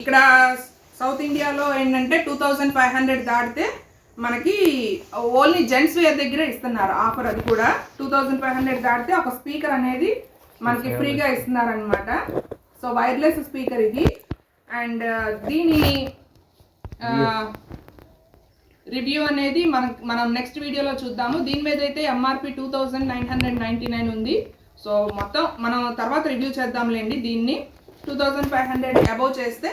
ఇక్కడ సౌత్ ఇండియాలో ఏంటంటే టూ థౌజండ్ ఫైవ్ హండ్రెడ్ దాటితే మనకి ఓన్లీ జెంట్స్ వేర్ దగ్గర ఇస్తున్నారు ఆఫర్ అది కూడా. టూ థౌజండ్ ఫైవ్ హండ్రెడ్ దాటితే ఒక స్పీకర్ అనేది మనకి ఫ్రీగా ఇస్తున్నారు అనమాట సో వైర్లెస్ స్పీకర్ ఇది. అండ్ దీని రివ్యూ అనేది మనం మనం నెక్స్ట్ వీడియోలో చూద్దాము. దీని మీద అయితే MRP two thousand nine hundred ninety nine ఉంది. సో మొత్తం మనం తర్వాత రివ్యూ చేద్దాంలేండి దీన్ని. Two thousand five hundred above చేస్తే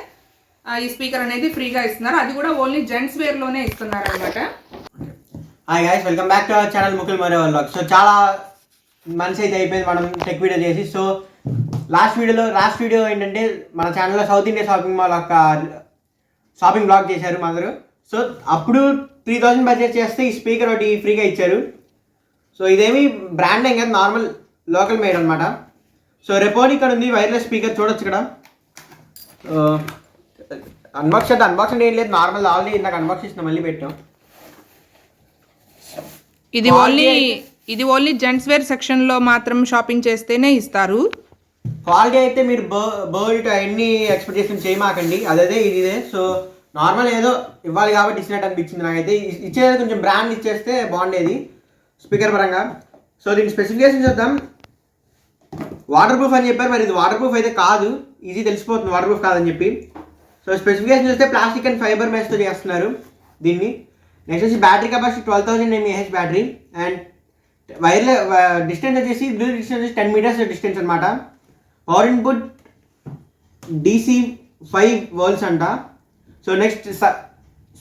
ఈ స్పీకర్ అనేది ఫ్రీగా ఇస్తున్నారు. అది కూడా ఓన్లీ జెంట్స్ వేర్లోనే ఇస్తున్నారు అనమాట hi guys welcome back to our channel ముఖ్యులు మరే వాళ్ళకి సో చాలా మంత్స్ అయితే అయిపోయింది మనం టెక్ వీడియో చేసి. సో లాస్ట్ వీడియోలో లాస్ట్ వీడియో ఏంటంటే మన ఛానల్లో సౌత్ ఇండియా షాపింగ్ మాల్ ఒక షాపింగ్ బ్లాగ్ చేశారు మాదరు సో అప్పుడు త్రీ థౌజండ్ బడ్జెట్ చేస్తే ఈ స్పీకర్ ఒకటి ఫ్రీగా ఇచ్చారు. సో ఇదేమి బ్రాండ్ ఏం కాదు నార్మల్ లోకల్ మేడ్ అనమాట సో రెపోన్ ఇక్కడ ఉంది వైర్లెస్ స్పీకర్ చూడొచ్చు ఇక్కడ. Uh, అన్బాక్స్ అయితే అన్బాక్స్ అంటే ఏం లేదు. నార్మల్ ఆల్రెడీ ఇందాక అన్బాక్స్ చేసిన మళ్ళీ పెట్టాం. ఇది ఓన్లీ ఇది ఓన్లీ జెంట్స్ వేర్ సెక్షన్లో మాత్రం షాపింగ్ చేస్తేనే ఇస్తారు. క్వాలిటీ అయితే మీరు బర్ల్ట్ అవన్నీ ఎక్స్పెక్టేషన్ చేయమాకండి. అదే ఇది. ఇదే సో నార్మల్ ఏదో ఇవ్వాలి కాబట్టి ఇచ్చినట్టు అనిపించింది నాకైతే. ఇచ్చేది కొంచెం బ్రాండ్ ఇచ్చేస్తే బాగుండేది. స్పీకర్ పరంగా. సో దీని స్పెసిఫికేషన్ చూద్దాం. వాటర్ ప్రూఫ్ అని చెప్పారు. మరి ఇది వాటర్ ప్రూఫ్ అయితే కాదు. ఈజీ తెలిసిపోతుంది. వాటర్ ప్రూఫ్ కాదని చెప్పి. సో స్పెసిఫికేషన్ చూస్తే ప్లాస్టిక్ అండ్ ఫైబర్తో చేస్తున్నారు దీన్ని. నెక్స్ట్ వచ్చి battery capacity twelve thousand mAh battery and వైర్ల డిస్టెన్స్ వచ్చేసి బ్లూ డిస్టెన్స్ వచ్చి టెన్ మీటర్స్ డిస్టెన్స్ అనమాట power input DC five volts అంట. సో నెక్స్ట్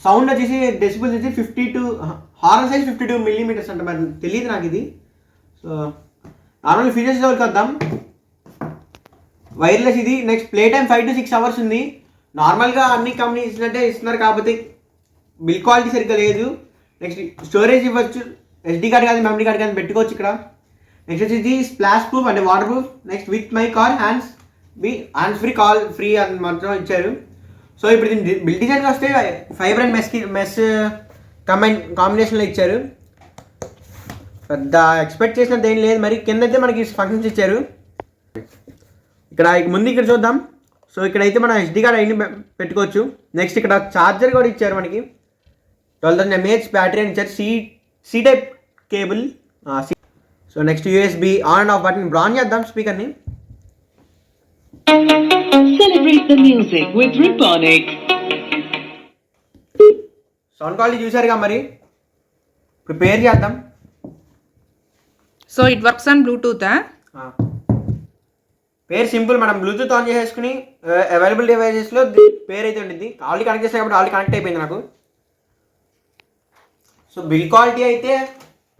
సౌండ్ వచ్చేసి డెసిబుల్స్ వచ్చి fifty two horn size fifty two millimetres అంట మరి తెలియదు నాకు ఇది. సో నార్మల్ ఫీచర్స్ వరకు వద్దాం. వైర్లెస్ ఇది. Next play time five to six hours ఉంది. నార్మల్గా అన్ని కంపెనీస్ ఇచ్చినట్టే ఇస్తున్నారు కాకపోతే బిల్ క్వాలిటీ సరిగ్గా లేదు. నెక్స్ట్ స్టోరేజ్ ఇవ్వచ్చు. ఎస్డి కార్డ్ కానీ మెమరీ కార్డ్ కానీ పెట్టుకోవచ్చు ఇక్కడ. నెక్స్ట్ వచ్చేసి స్ప్లాష్ ప్రూఫ్ అంటే waterproof next with my call hands B hands free call free అని మాత్రం ఇచ్చారు. సో ఇప్పుడు దీని బిల్ డిజైన్కి వస్తే ఫైబర్ అండ్ మెస్కి మెస్ కంబైన్ కాంబినేషన్లో ఇచ్చారు. పెద్ద ఎక్స్పెక్ట్ చేసిన ఏం లేదు. మరి కింద అయితే మనకి ఫంక్షన్స్ ఇచ్చారు. ఇక్కడ ముందు ఇక్కడ చూద్దాం. సో ఇక్కడైతే మనం ఎస్డి కార్డ్ అయిన పెట్టుకోవచ్చు. నెక్స్ట్ ఇక్కడ ఛార్జర్ కూడా ఇచ్చారు మనకి. ట్వెల్వ్ థౌసండ్ ఎంఏహెచ్ బ్యాటరీ అని ఇచ్చారు C C type cable so next USB on and off button bran చేద్దాం స్పీకర్ని. సౌండ్ క్వాలిటీ చూసారుగా మరి. ఇప్పుడు పేర్ చేద్దాం. So it works on Bluetooth. పేరు సింపుల్ మనం బ్లూటూత్ ఆన్ చేసేసుకుని అవైలబుల్ డివైజెస్లో పేరు అయితే ఉంటుంది ఆల్రెడీ కనెక్ట్ చేసాను కాబట్టి ఆల్రెడీ కనెక్ట్ అయిపోయింది నాకు. సో బిల్ క్వాలిటీ అయితే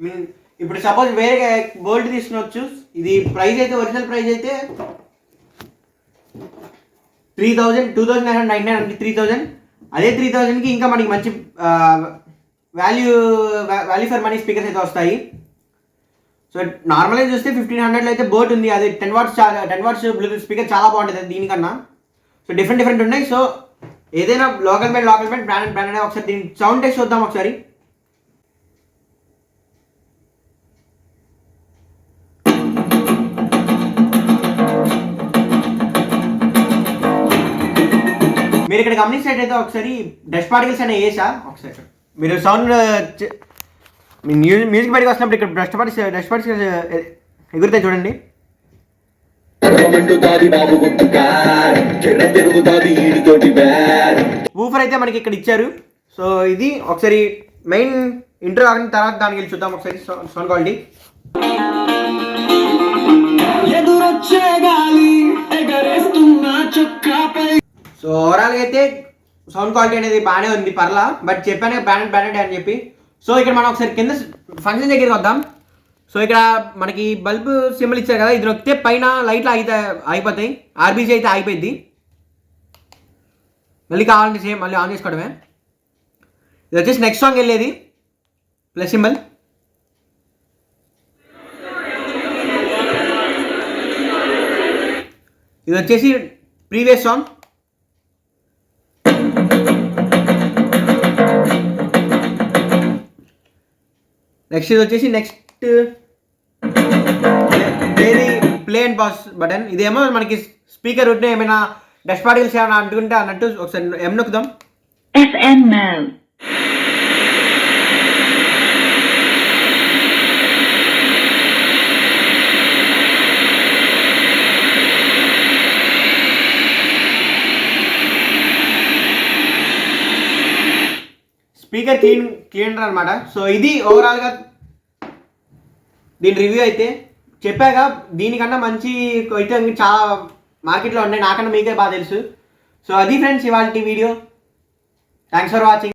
మీన్ ఇప్పుడు సపోజ్ వేరే గోల్డ్ తీసుకునొచ్చు. ఇది ప్రైస్ అయితే ఒరిజినల్ ప్రైస్ అయితే three thousand two thousand nine hundred nine అంటే త్రీ థౌజండ్ అదే త్రీ థౌజండ్కి ఇంకా మనకి మంచి value value for money speakers అయితే వస్తాయి. సో నార్మల్గా చూస్తే ఫిఫ్టీన్ హండ్రెడ్లో అయితే బోట్ ఉంది. అది ten watts ten watts Bluetooth speaker చాలా బాగుంటుంది దీనికన్నా. సో డిఫరెంట్ డిఫరెంట్ ఉన్నాయి. సో ఏదైనా local brand local brand brand brand అనేది ఒకసారి దీని సౌండ్ టెస్ట్ చూద్దాం ఒకసారి. మీరు ఇక్కడ గమనించినట్టయితే ఒకసారి డస్ట్ పార్టికల్స్ అనే వేసా. ఒకసారి మీరు సౌండ్ మ్యూజిక్ మ్యూజిక్ బయటకు వస్తున్నప్పుడు ఇక్కడ డస్ట్ పార్టికల్స్ డస్ట్ పార్టికల్స్ ఎగురుతాయి చూడండి. ఊఫర్ అయితే మనకి ఇక్కడ ఇచ్చారు. సో ఇది ఒకసారి మెయిన్ ఇంటర్ కాకుండా తర్వాత దానికి వెళ్ళి చూద్దాం ఒకసారి సౌండ్ క్వాలిటీ ఎదురొచ్చే గాలి ఎగరేస్తున్న చొక్కాపై. సో ఓవరాల్గా అయితే సౌండ్ క్వాలిటీ అనేది బాగానే ఉంది పర్లా. బట్ చెప్పాను బ్రాండెడ్ బ్రాండెడ్ అని చెప్పి. సో ఇక్కడ మనం ఒకసారి కింద ఫంక్షన్ దగ్గరికి వద్దాం. సో ఇక్కడ మనకి బల్బ్ సింబల్ ఇచ్చారు కదా ఇది నొక్కితే పైన లైట్లు ఆగితే ఆగిపోతాయి. ఆర్బీజీ అయితే ఆగిపోయింది మళ్ళీ కావాలంటే సేమ్ మళ్ళీ ఆన్ చేసుకోవడమే. ఇది వచ్చేసి నెక్స్ట్ సాంగ్ వెళ్ళేది. Plus symbol. ఇది వచ్చేసి ప్రీవియస్ సాంగ్ నెక్స్ట్ ఇది వచ్చేసి నెక్స్ట్ ఏది ప్లే అండ్ పాస్ బటన్ ఇదేమో మనకి స్పీకర్ ఉంటే ఏమైనా డస్ట్ పార్టికల్స్ ఏమైనా అంటుకుంటే అన్నట్టు ఒకసారి ఎం నొక్కుదాం. FM క్లీన్ క్లీనర్ అనమాట సో ఇది ఓవరాల్గా దీని రివ్యూ అయితే చెప్పాక దీనికన్నా మంచి అయితే చాలా మార్కెట్లో ఉన్నాయి. నాకన్నా మీకే బాగా తెలుసు. సో అది ఫ్రెండ్స్ ఇవాళ వీడియో. Thanks for watching